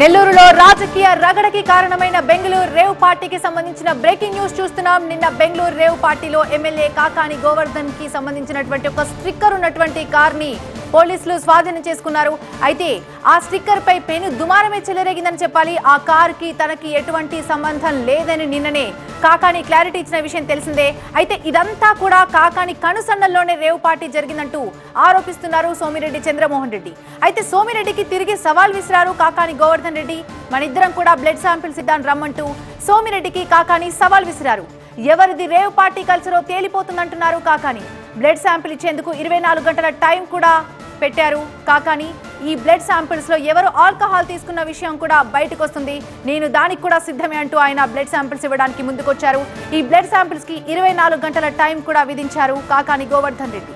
నెల్లూరులో రాజకీయ రగడకి కారణమైన బెంగళూరు రేవ్ పార్టీకి సంబంధించిన బ్రేకింగ్ న్యూస్ చూస్తున్నాం. నిన్న బెంగళూరు రేవ్ పార్టీలో ఎమ్మెల్యే కాకాని గోవర్ధన్కి సంబంధించినటువంటి ఒక స్టిక్కర్ ఉన్నటువంటి కార్ని పోలీసులు స్వాధీనం చేసుకున్నారు. అయితే ఆ స్టిక్కర్ పై పెను దుమారమే చెలరేగిందని చెప్పాలి. ఆ కార్కి తనకి ఎటువంటి సంబంధం లేదని నిన్ననే కాకాని క్లారిటీ ఇచ్చిన విషయం తెలిసిందే. అయితే ఇదంతా కూడా కాకాని కనుసన్నల్లోనే రేవ్ పార్టీ జరిగిందంటూ ఆరోపిస్తున్నారు సోమిరెడ్డి చంద్రమోహన్ రెడ్డి. అయితే సోమిరెడ్డికి తిరిగి సవాల్ విసిరారు కాకాని గోవర్ధన్ రెడ్డి మనిద్దరం కూడా బ్లడ్ శాంపిల్స్ ఇద్దాం రమ్మంటూ సోమిరెడ్డికి కాకాని సవాల్ విసిరారు. ఎవరిది రేవ్ పార్టీ కల్చరో తేలిపోతుందంటున్నారు కాకాని. బ్లడ్ శాంపిల్ ఇచ్చేందుకు ఇరవై నాలుగు గంటల టైం కూడా పెట్టారు కాకాని. ఈ బ్లడ్ శాంపిల్స్లో ఎవరు ఆల్కహాల్ తీసుకున్న విషయం కూడా బయటకు వస్తుంది నేను దానికి కూడా సిద్ధమే అంటూ ఆయన బ్లడ్ శాంపిల్స్ ఇవ్వడానికి ముందుకొచ్చారు. ఈ బ్లడ్ శాంపిల్స్కి ఇరవై నాలుగు గంటల టైం కూడా విధించారు కాకాని గోవర్ధన్ రెడ్డి.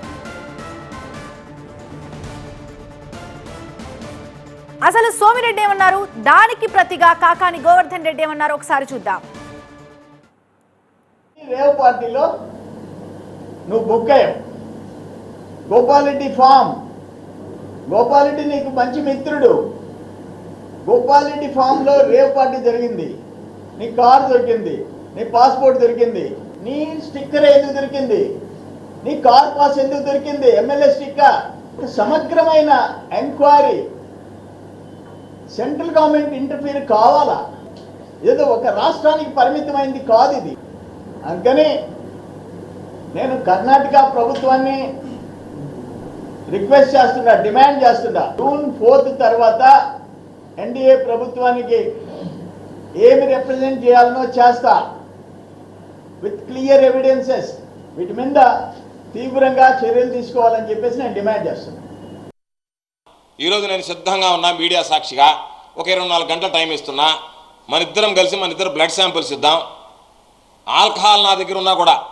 అసలు సోమిరెడ్డి ఏమన్నారు? దానికి ప్రతిగా కాకాని గోవర్ధన్ రెడ్డి ఏమన్నారు? ఒకసారి చూద్దాం. ఈ రేవ్ పార్టీలో నువ్వు బుక్ అయ్యావు గోపాలరెడ్డి ఫామ్. గోపాలరెడ్డి నీకు మంచి మిత్రుడు. గోపాలరెడ్డి ఫామ్లో రేవ్ పార్టీ జరిగింది. నీ కార్ దొరికింది. నీ పాస్పోర్ట్ దొరికింది. నీ స్టిక్కర్ ఎందుకు దొరికింది? నీ కార్ పాస్ ఎందుకు దొరికింది? MLA sticker. సమగ్రమైన ఎంక్వైరీ. సెంట్రల్ గవర్నమెంట్ ఇంటర్ఫీర్ కావాలా? ఏదో ఒక రాష్ట్రానికి పరిమితమైంది కాదు ఇది. అందుకని నేను కర్ణాటక ప్రభుత్వాన్ని రిక్వెస్ట్ చేస్తున్నా డిమాండ్ చేస్తున్నా. జూన్ ఫోర్త్ తర్వాత ఎన్డీఏ ప్రభుత్వానికి ఏమి రిప్రజెంట్ చేయాలనో చేస్తా. With clear evidences. వీటి మీద తీవ్రంగా చర్యలు తీసుకోవాలని చెప్పేసి నేను డిమాండ్ చేస్తున్నాను ఈరోజు నేను సిద్ధంగా ఉన్నా మీడియా సాక్షిగా. ఒక ఇరవై నాలుగు గంటల టైం ఇస్తున్నా. మన ఇద్దరం కలిసి మన ఇద్దరు బ్లడ్ శాంపిల్స్ ఇద్దాం. ఆల్కహాల్ నా దగ్గర ఉన్నా కూడా.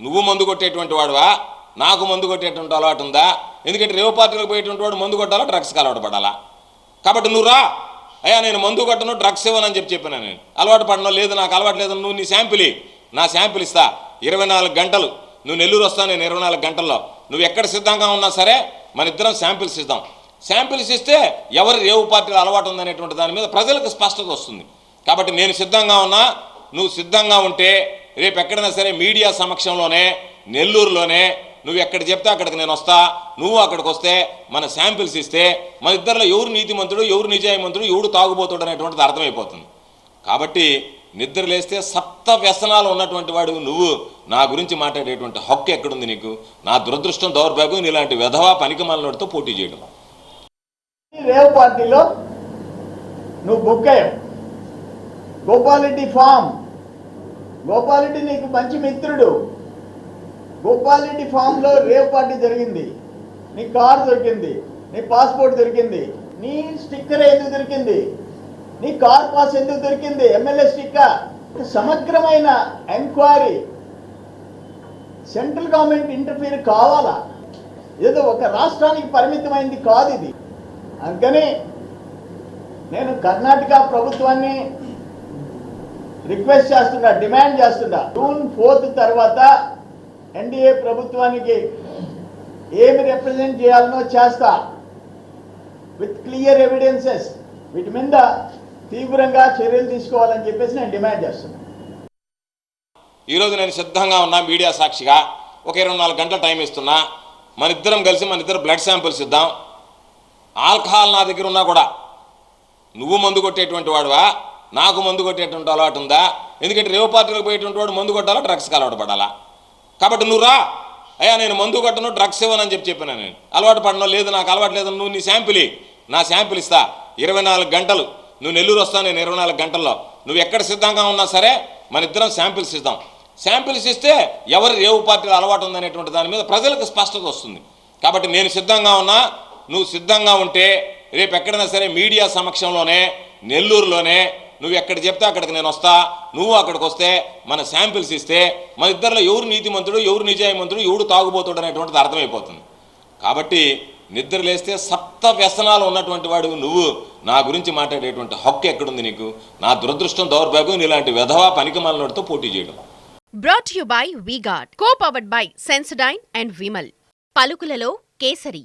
నువ్వు మందు కొట్టేటువంటి వాడువా? నాకు మందు కొట్టేటువంటి అలవాటు ఉందా? ఎందుకంటే రేవు పార్టీలకు పోయేటువంటి వాడు మందు కొట్టాలా డ్రగ్స్కి అలవాటు పడాలా? కాబట్టి నువ్వు రా. అయ్యా నేను మందు కొట్టను డ్రగ్స్ ఇవ్వనని చెప్పి చెప్పాను నేను. అలవాటు పడను లేదు నాకు అలవాటు లేదు నువ్వు నీ శాంపిల్ నా శాంపిల్ ఇస్తా. ఇరవై నాలుగు గంటలు. నువ్వు నెల్లూరు వస్తావు నేను ఇరవై నాలుగు గంటల్లో. నువ్వు ఎక్కడ సిద్ధంగా ఉన్నా సరే మన ఇద్దరం శాంపిల్స్ ఇద్దాం. శాంపిల్స్ ఇస్తే ఎవరి రేవు పార్టీలో అలవాటు ఉందనేటువంటి దాని మీద ప్రజలకు స్పష్టత వస్తుంది. కాబట్టి నేను సిద్ధంగా ఉన్నా నువ్వు సిద్ధంగా ఉంటే రేపు ఎక్కడైనా సరే మీడియా సమక్షంలోనే నెల్లూరులోనే నువ్వు ఎక్కడ చెప్తే అక్కడికి నేను వస్తా నువ్వు అక్కడికి వస్తే మన శాంపిల్స్ ఇస్తే మన ఇద్దరిలో ఎవరు నీతిమంతుడు ఎవరు నిజాయమంతుడు ఎవడు తాగుబోతుడు అనేటువంటిది అర్థమైపోతుంది. కాబట్టి నిద్ర లేస్తే సప్త వ్యసనాలు ఉన్నటువంటి వాడు నువ్వు. నా గురించి మాట్లాడేటువంటి హక్కు ఎక్కడుంది నీకు? నా దురదృష్టం దౌర్భాగ్యం ఇలాంటి విధవా పనికిమాలనోడితో పోటీ చేయడం. రేవ్ పార్టీలో నువ్వు బుక్ అయ్యావు. గోపాలరెడ్డి ఫామ్. గోపాలరెడ్డి నీకు మంచి మిత్రుడు. గోపాలరెడ్డి ఫామ్లో రేవ్ పార్టీ జరిగింది. నీ కార్ దొరికింది. నీ పాస్పోర్ట్ దొరికింది. నీ స్టిక్కర్ ఎందుకు దొరికింది? నీ కార్ పాస్ ఎందుకు దొరికింది? MLA sticker. సమగ్రమైన ఎంక్వైరీ. సెంట్రల్ గవర్నమెంట్ ఇంటర్ఫీర్ కావాలా? ఏదో ఒక రాష్ట్రానికి పరిమితమైంది కాదు ఇది. అందుకని నేను కర్ణాటక ప్రభుత్వాన్ని రిక్వెస్ట్ చేస్తున్నా డిమాండ్ చేస్తున్నా. జూన్ ఫోర్త్ తర్వాత ఎన్డీఏ ప్రభుత్వానికి ఏమి రిప్రజెంట్ చేయాలనో చేస్తా. With clear evidences. వీటి మీద తీవ్రంగా చర్యలు తీసుకోవాలని చెప్పేసి నేను డిమాండ్ చేస్తున్నా. ఈరోజు నేను సిద్ధంగా ఉన్నా మీడియా సాక్షిగా. ఒక ఇరవై నాలుగు గంటల టైం ఇస్తున్నా. మన ఇద్దరం కలిసి మన ఇద్దరు బ్లడ్ శాంపిల్స్ ఇద్దాం. ఆల్కహాల్ నా దగ్గర ఉన్నా కూడా. నువ్వు మందు కొట్టేటువంటి వాడువా? నాకు మందు కొట్టేటువంటి అలవాటు ఉందా? ఎందుకంటే రేవు పార్టీలకు పోయేటువంటి వాడు మందు కొట్టాలా డ్రగ్స్కి అలవాటు పడాలా? కాబట్టి నువ్వు రా. అయ్యా నేను మందు కొట్టను డ్రగ్స్ ఇవ్వనని చెప్పి చెప్పాను నేను. అలవాటు పడను లేదు నాకు అలవాటు లేదు నువ్వు నీ శాంపిల్ నా శాంపిల్ ఇస్తా. ఇరవై నాలుగు గంటలు. నువ్వు నెల్లూరు వస్తావు నేను ఇరవై నాలుగు గంటల్లో. నువ్వు ఎక్కడ సిద్ధంగా ఉన్నా సరే మన ఇద్దరం శాంపిల్స్ ఇద్దాం శాంపిల్స్ ఇస్తే ఎవరి రేవు పార్టీలో అలవాటు ఉందనేటువంటి దాని మీద ప్రజలకు స్పష్టత వస్తుంది. కాబట్టి నేను సిద్ధంగా ఉన్నా నువ్వు సిద్ధంగా ఉంటే రేపు ఎక్కడైనా సరే మీడియా సమక్షంలోనే నెల్లూరులోనే నువ్వు ఎక్కడ చెప్తే అక్కడికి నేను వస్తా నువ్వు అక్కడికి వస్తే మన శాంపిల్స్ ఇస్తే మన ఇద్దరిలో ఎవరు నీతిమంతుడు ఎవరు నిజాయమంతుడు ఎవడు తాగుబోతుడు అనేటువంటిది అర్థమైపోతుంది. కాబట్టి నిద్ర లేస్తే సప్త వ్యసనాలు ఉన్నటువంటి వాడు నువ్వు. నా గురించి మాట్లాడేటువంటి హక్కు ఎక్కడుంది నీకు? నా దురదృష్టం దౌర్భాగ్యం నీలాంటి విధవా పనికిమాలనోడితో పోటీ చేయడం. Brought you by V-Guard co powered by Sensodyne and Vimal పలుకులలో kesari.